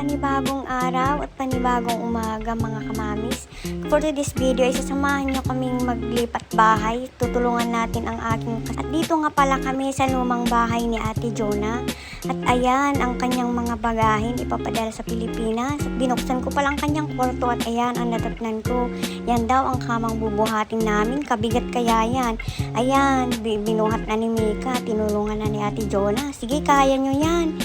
Panibagong araw at panibagong umaga mga kamamis. For today's video ay sasamahan nyo kaming maglipat bahay. Tutulungan natin ang aking At dito nga pala kami sa lumang bahay ni Ate Jonah. At ayan ang kanyang mga bagahin ipapadala sa Pilipinas. Binuksan ko palang kanyang kwarto at ayan ang natatnan ko. Yan daw ang kamang bubuhatin namin. Kabigat kaya yan. Ayan, bi- binuhat na ni Mika. Tinulungan na ni Ate Jonah. Sige, kaya nyo yan.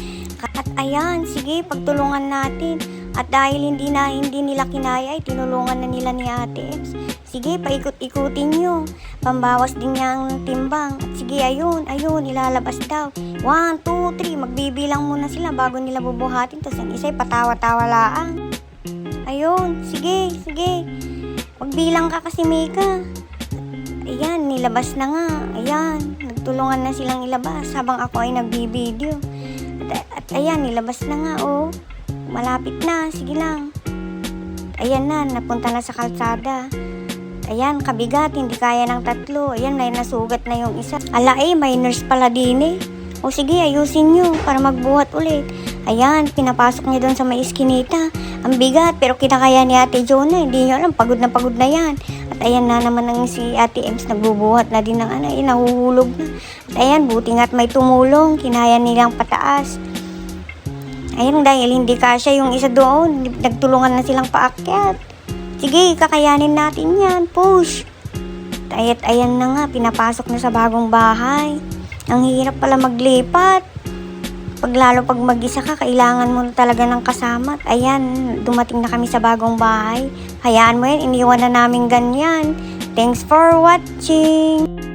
Ayan, sige, pagtulungan natin. At dahil hindi na hindi nila kinaya, ay tinulungan na nila ni Ate Ems. Sige, paikot-ikutin nyo. Pambawas din niya ang timbang. At sige, ayun, ayun, ilalabas daw. One, two, three. Magbibilang muna sila bago nila bubuhatin. Tapos ang isa ay patawa-tawa laang. Ayun, sige, sige. Magbilang ka kasi, Mika. Ayan, nilabas na nga. Ayan, nagtulungan na silang ilabas habang ako ay nagbibideo. At, ayan, nilabas na nga, oh. Malapit na, sige lang. Ayan na, napunta na sa kalsada. Ayan, kabigat, hindi kaya ng tatlo. Ayan, may nasugat na yung isa. Ala eh, may nurse pala din eh. O sige, ayusin nyo para magbuhat ulit. Ayan, pinapasok niya doon sa may iskinita. Ang bigat, pero kinakaya ni Ate Jonah. Hindi niyo alam, pagod na pagod na yan. At ayan na naman ang si Ate Ems, nagbubuhat na din ng ano, eh, nahuhulog na. At ayan, buti nga't may tumulong, kinaya nilang pataas. Ayun, dahil hindi kasya yung isa doon, nagtulungan na silang paakyat. Sige, kakayanin natin yan, push. At ayan na nga, pinapasok na sa bagong bahay. Ang hirap pala maglipat. Pag lalo pag mag-isa ka, kailangan mo talaga ng kasama. Ayan, dumating na kami sa bagong bahay. Hayaan mo yan, iniwan na namin ganyan. Thanks for watching!